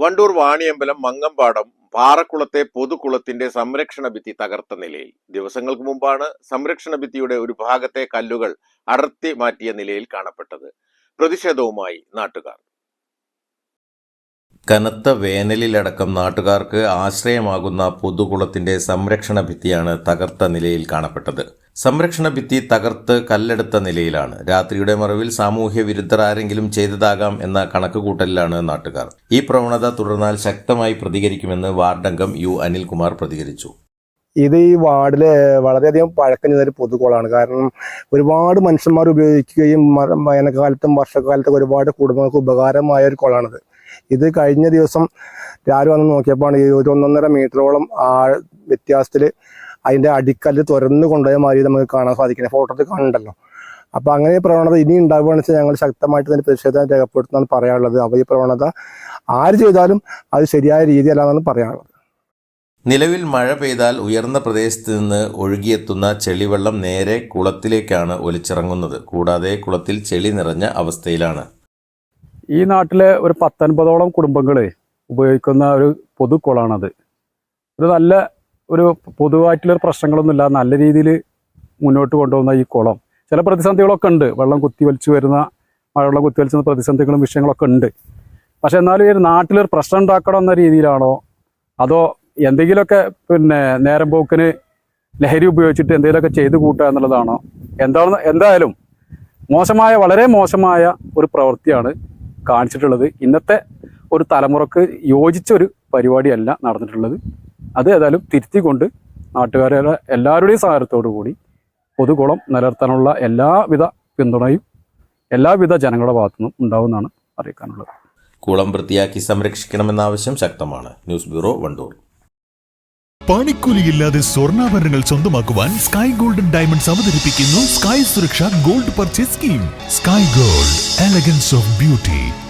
Wandoor Vaniyambalam Mangampadam പാറക്കുളത്തെ പൊതുകുളത്തിന്റെ സംരക്ഷണ ഭിത്തി തകർത്ത നിലയിൽ. ദിവസങ്ങൾക്ക് മുമ്പാണ് സംരക്ഷണ ഭിത്തിയുടെ ഒരു ഭാഗത്തെ കല്ലുകൾ അടർത്തി മാറ്റിയ നിലയിൽ കാണപ്പെട്ടത്. പ്രതിഷേധവുമായി നാട്ടുകാർ. കനത്ത വേനലിലടക്കം നാട്ടുകാർക്ക് ആശ്രയമാകുന്ന പൊതുകുളത്തിന്റെ സംരക്ഷണ ഭിത്തിയാണ് തകർത്ത നിലയിൽ കാണപ്പെട്ടത്. സംരക്ഷണ ഭിത്തി തകർത്ത് കല്ലെടുത്ത നിലയിലാണ്. രാത്രിയുടെ മറവിൽ സാമൂഹ്യ വിരുദ്ധർ ആരെങ്കിലും ചെയ്തതാകാം എന്ന കണക്കുകൂട്ടലിലാണ് നാട്ടുകാർ. ഈ പ്രവണത തുടർന്നാൽ ശക്തമായി പ്രതികരിക്കുമെന്ന് വാർഡംഗം യു അനിൽകുമാർ പ്രതികരിച്ചു. ഇത് ഈ വാർഡിൽ വളരെയധികം പഴക്കം ചെന്ന ഒരു പൊതുകുളമാണ് കാരണം ഒരുപാട് മനുഷ്യന്മാർ ഉപയോഗിക്കുകയും വേനൽക്കാലത്തും വർഷക്കാലത്തും ഒരുപാട് കുടുംബങ്ങൾക്ക് ഉപകാരമായ ഒരു കുളമാണിത് ഇത് കഴിഞ്ഞ ദിവസം രാവിലെ വന്ന് നോക്കിയപ്പോൾ ഈ ഒരു ഒന്നൊന്നര മീറ്ററോളം ആ വ്യത്യാസത്തിൽ അതിന്റെ അടിക്കല്ല് തുറന്നു കൊണ്ടുപോയ മാതിരി നമുക്ക് കാണാൻ സാധിക്കുന്നത് ഫോട്ടോ കാണണ്ടല്ലോ അപ്പൊ അങ്ങനെ ഈ പ്രവണത ഇനി ഉണ്ടാവുകയാണെന്ന് വെച്ചാൽ ഞങ്ങൾ ശക്തമായിട്ട് തന്നെ പ്രതിഷേധം രേഖപ്പെടുത്തുന്നതാണ് പറയാനുള്ളത്. അപ്പോൾ ഈ പ്രവണത ആര് ചെയ്താലും അത് ശരിയായ രീതിയല്ലാന്നാണ് പറയാനുള്ളത്. നിലവിൽ മഴ പെയ്താൽ ഉയർന്ന പ്രദേശത്ത് നിന്ന് ഒഴുകിയെത്തുന്ന ചെളിവെള്ളം നേരെ കുളത്തിലേക്കാണ് ഒലിച്ചിറങ്ങുന്നത്. കൂടാതെ കുളത്തിൽ ചെളി നിറഞ്ഞ അവസ്ഥയിലാണ്. ഈ നാട്ടിലെ ഒരു പത്തൊൻപതോളം കുടുംബങ്ങൾ ഉപയോഗിക്കുന്ന ഒരു പൊതുക്കുളമാണത് ഒരു നല്ല ഒരു പൊതുവായിട്ടുള്ള പ്രശ്നങ്ങളൊന്നും ഇല്ല നല്ല രീതിയിൽ മുന്നോട്ട് കൊണ്ടുപോകുന്ന ഈ കുളം. ചില പ്രതിസന്ധികളൊക്കെ ഉണ്ട്. വെള്ളം കുത്തി വലിച്ചു വരുന്ന മഴവെള്ളം കുത്തി വലിച്ചുന്ന പ്രതിസന്ധികളും വിഷയങ്ങളൊക്കെ ഉണ്ട്. പക്ഷെ എന്നാലും ഈ നാട്ടിലൊരു പ്രശ്നം ഉണ്ടാക്കണം എന്ന രീതിയിലാണോ? അതോ എന്തെങ്കിലുമൊക്കെ പിന്നെ നേരം പോക്കിന് ലഹരി ഉപയോഗിച്ചിട്ട് എന്തെങ്കിലുമൊക്കെ ചെയ്ത് കൂട്ടുക എന്നുള്ളതാണോ? എന്താണെന്ന് എന്തായാലും മോശമായ വളരെ മോശമായ ഒരു പ്രവൃത്തിയാണ് കാണിച്ചിട്ടുള്ളത്. ഇന്നത്തെ ഒരു തലമുറയ്ക്ക് യോജിച്ച ഒരു പരിപാടിയല്ല നടന്നിട്ടുള്ളത്. അത് ഏതായാലും തിരുത്തിക്കൊണ്ട് നാട്ടുകാരുടെ എല്ലാവരുടെയും സഹായത്തോടു കൂടി പൊതുകുളം നിലനിർത്താനുള്ള എല്ലാവിധ പിന്തുണയും എല്ലാവിധ ജനങ്ങളുടെ ഭാഗത്തുനിന്നും ഉണ്ടാവുമെന്നാണ് അറിയിക്കാനുള്ളത്. കുളം വൃത്തിയാക്കി സംരക്ഷിക്കണമെന്ന ആവശ്യം ശക്തമാണ്. News bureau Wandoor. പണിക്കൂലിയില്ലാതെ സ്വർണാഭരണങ്ങൾ സ്വന്തമാക്കുവാൻ സ്കൈ ഗോൾഡൻ ഡയമണ്ട്സ് അവതരിപ്പിക്കുന്നു sky Suraksha gold purchase scheme. Sky gold elegance of beauty.